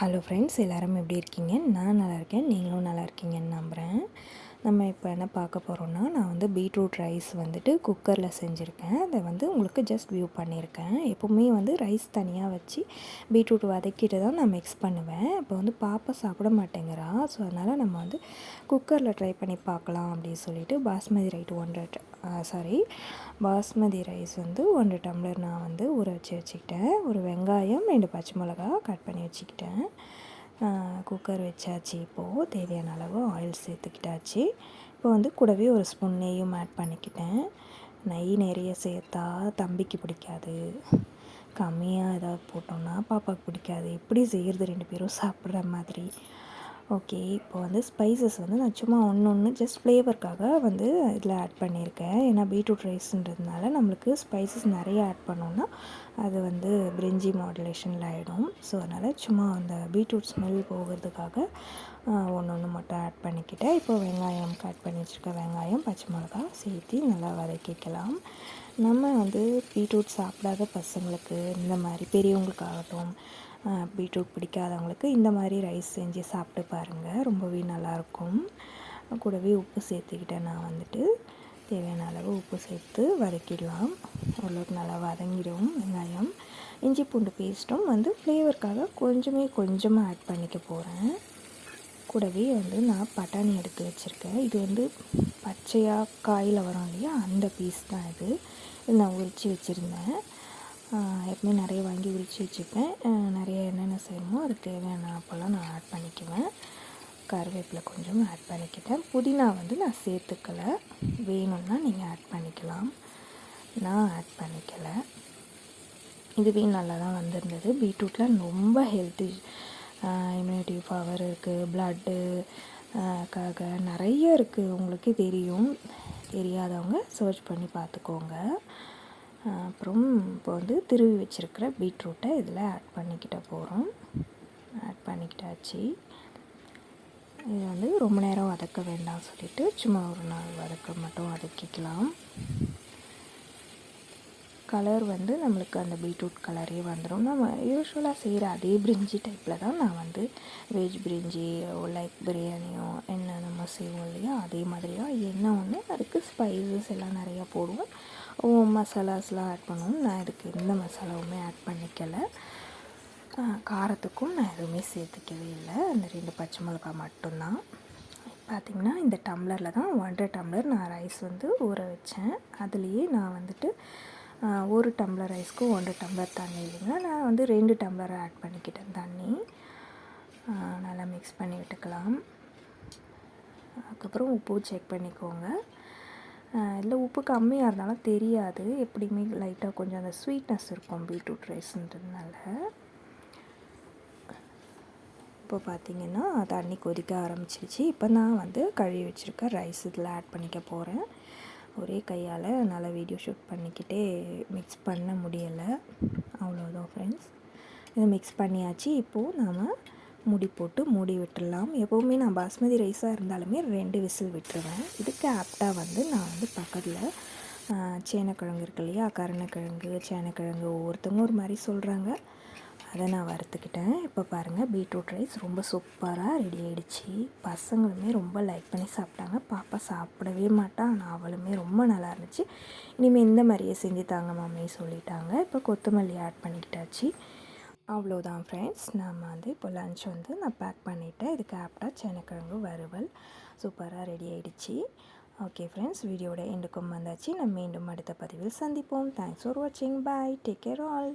Hello friends எல்லோரும் எப்படி இருக்கீங்க? நான் நல்லா இருக்கேன் நீங்களும் நல்லா இருக்கீங்கன்னு நம்புகிறேன் நம்ம இப்போ என்ன பார்க்க போகிறோன்னா நான் வந்து பீட்ரூட் ரைஸ் வந்துட்டு குக்கரில் செஞ்சுருக்கேன். அதை வந்து உங்களுக்கு ஜஸ்ட் வியூ பண்ணியிருக்கேன் எப்போவுமே வந்து ரைஸ் தனியாக வச்சு பீட்ரூட் வதக்கிட்டு தான் நான் மிக்ஸ் பண்ணுவேன். இப்போ வந்து பாப்பா சாப்பிட மாட்டேங்கிறா. ஸோ அதனால் நம்ம வந்து குக்கரில் ட்ரை பண்ணி பார்க்கலாம் அப்படின்னு சொல்லிட்டு பாஸ்மதி ரைட் ஒன்றரை சாரி பாஸ்மதி ரைஸ் வந்து ஒன்றரை டம்ளர் நான் வந்து ஊற வச்சு வச்சுக்கிட்டேன். ஒரு வெங்காயம் ரெண்டு பச்சை மிளகா கட் பண்ணி வச்சுக்கிட்டேன். குக்கர் வச்சாச்சு. இப்போது தேவையான அளவு ஆயில் சேர்த்துக்கிட்டாச்சு. இப்போ வந்து கூடவே ஒரு ஸ்பூன் நெய்யும் ஆட் பண்ணிக்கிட்டேன். நெய் நிறைய சேர்த்தா தம்பிக்கு பிடிக்காது. கம்மியாக ஏதாவது போட்டோம்னா பாப்பாவுக்கு பிடிக்காது. எப்படி செய்கிறது ரெண்டு பேரும் சாப்பிட்ற மாதிரி. ஓகே இப்போ வந்து ஸ்பைசஸ் வந்து நான் சும்மா ஒன்று ஒன்று ஜஸ்ட் ஃப்ளேவருக்காக வந்து இதில் ஆட் பண்ணியிருக்கேன். ஏன்னா பீட்ரூட் ரைஸ்ன்றதுனால நம்மளுக்கு ஸ்பைசஸ் நிறைய ஆட் பண்ணோன்னா அது வந்து பிரிஞ்சி மாடுலேஷனில் ஆகிடும் ஸோ அதனால் சும்மா அந்த பீட்ரூட் ஸ்மெல் போகிறதுக்காக ஒன்று ஒன்று மட்டும் ஆட் பண்ணிக்கிட்டேன். இப்போ வெங்காயம் கட் பண்ணி வச்சுருக்க வெங்காயம் பச்சை மிளகா சேர்த்து நல்லா வதக்கிக்கலாம். நம்ம வந்து பீட்ரூட் சாப்பிடாத பசங்களுக்கு இந்த மாதிரி பெரியவங்களுக்காகட்டும் பீட்ரூட் பிடிக்காதவங்களுக்கு இந்த மாதிரி ரைஸ் செஞ்சு சாப்பிட்டு பாருங்கள் ரொம்பவே நல்லாயிருக்கும். கூடவே உப்பு சேர்த்துக்கிட்டேன் நான் வந்துட்டு தேவையான அளவு உப்பு சேர்த்து வதக்கிடலாம். ஓரளவுக்கு நல்லா வதங்கிடும் வெங்காயம். இஞ்சி பூண்டு பேஸ்ட்டும் வந்து ஃப்ளேவருக்காக கொஞ்சமே கொஞ்சமாக ஆட் பண்ணிக்க போகிறேன் கூடவே வந்து நான் பட்டாணி எடுத்து வச்சுருக்கேன். இது வந்து பச்சையாக காயில் வரும் இல்லையா? அந்த பீஸ் தான் இது. நான் உரித்து வச்சுருந்தேன். எப்பவுமே நிறைய வாங்கி உரித்து வச்சுப்பேன். நிறைய என்னென்ன செய்யணுமோ அதுக்கு தேவையான அப்போல்லாம் நான் ஆட் பண்ணிக்குவேன். கருவேப்பிலை கொஞ்சம் ஆட் பண்ணிக்கிட்டேன். புதினா வந்து நான் சேர்த்துக்கலை. வேணும்னா நீங்கள் ஆட் பண்ணிக்கலாம். நான் ஆட் பண்ணிக்கலை. இதுவே நல்லா தான் வந்திருந்தது. பீட்ரூட்டில் ரொம்ப ஹெல்த்தி இம்யூனிட்டி பவர் இருக்குது ப்ளட்டு காக நிறைய இருக்குது உங்களுக்கு தெரியும். தெரியாதவங்க சர்ச் பண்ணி பார்த்துக்கோங்க. அப்புறம் இப்போ வந்து திருவி வச்சுருக்கிற பீட்ரூட்டை இதில் ஆட் பண்ணிக்கிட்ட போகிறோம். ஆட் பண்ணிக்கிட்டாச்சு. இது வந்து ரொம்ப நேரம் வதக்க வேண்டாம் சொல்லிவிட்டு சும்மா ஒரு நாள் வதக்க மட்டும் வதக்கிக்கலாம். கலர் வந்து நம்மளுக்கு அந்த பீட்ரூட் கலரே வந்துடும் நம்ம யூஸ்வலாக செய்கிற அதே பிரிஞ்சி டைப்பில் தான் நான் வந்து வெஜ் பிரிஞ்சி லைக் பிரியாணியோ என்ன நம்ம செய்வோம் இல்லையா அதே மாதிரியாக என்ன ஒன்று அதுக்கு ஸ்பைசஸ் எல்லாம் நிறையா போடுவோம். மசாலாஸ்லாம் ஆட் பண்ணுவோம். நான் இதுக்கு எந்த மசாலாவுமே ஆட் பண்ணிக்கலை. காரத்துக்கும் நான் எதுவுமே சேர்த்துக்கவே இல்லை. அந்த ரெண்டு பச்சை மிளகா மட்டும்தான். பார்த்திங்கன்னா இந்த டம்ளரில் தான் ஒன்றரை டம்ளர் நான் ரைஸ் வந்து ஊற வச்சேன். அதுலேயே நான் வந்துட்டு ஒரு டம்ளர் ரைஸ்க்கு ஒன்றரை டம்ளர் தண்ணி இல்லைங்க. நான் வந்து ரெண்டு டம்ளர் ஆட் பண்ணிக்கிட்டேன் தண்ணி. நல்லா மிக்ஸ் பண்ணி விட்டுக்கலாம். அதுக்கப்புறம் உப்பு செக் பண்ணிக்கோங்க. இல்லை உப்பு கம்மியாக இருந்தாலும் தெரியாது. எப்படியுமே லைட்டாக கொஞ்சம் அந்த ஸ்வீட்னஸ் இருக்கும் பீட்ரூட் ரைஸ்ன்றதுனால இப்போ பார்த்திங்கன்னா தண்ணி கொதிக்க ஆரம்பிச்சிருச்சு. இப்போ நான் வந்து கழுவி வச்சுருக்க ரைஸ் இதில் ஆட் பண்ணிக்க போகிறேன் ஒரே கையால் நல்லா வீடியோ ஷூட் பண்ணிக்கிட்டே மிக்ஸ் பண்ண முடியலை. அவ்வளோதான் ஃப்ரெண்ட்ஸ் இதை மிக்ஸ் பண்ணியாச்சு. இப்போது நாம் முடி போட்டு மூடி விட்டுடலாம். எப்போவுமே நான் பாஸ்மதி ரைஸாக இருந்தாலுமே ரெண்டு விசில் விட்டுருவேன். இதுக்கு ஆப்டாக வந்து நான் வந்து பக்கத்தில் சேனக்கிழங்கு இருக்கு இல்லையா? கருணக்கிழங்கு சேனக்கிழங்கு ஒவ்வொருத்தவங்க ஒரு மாதிரி சொல்கிறாங்க அதை நான் வறுத்துக்கிட்டேன். இப்போ பாருங்கள் பீட்ரூட் ரைஸ் ரொம்ப சூப்பராக ரெடி ஆகிடுச்சு பசங்களுமே ரொம்ப லைக் பண்ணி சாப்பிட்டாங்க. பாப்பா சாப்பிடவே மாட்டான் ஆனால் அவளுமே ரொம்ப நல்லா இருந்துச்சு. இனிமேல் இந்த மாதிரியே செஞ்சு தாங்க மாமே சொல்லிட்டாங்க. இப்போ கொத்தமல்லி ஆட் பண்ணிக்கிட்டாச்சு. அவ்வளோதான் ஃப்ரெண்ட்ஸ் நம்ம வந்து இப்போ லன்ச் வந்து நான் பேக் பண்ணிவிட்டேன் இதுக்கு ஆப்டாக சேனக்கிழங்கு வறுவல் சூப்பராக ரெடி ஆகிடுச்சு ஓகே ஃப்ரெண்ட்ஸ் வீடியோட எண்டுக்கும் வந்தாச்சு. நம்ம மீண்டும் அடுத்த பதிவில் சந்திப்போம். தேங்க்ஸ் ஃபார் வாட்சிங் பாய் டேக் கேர் ஆல்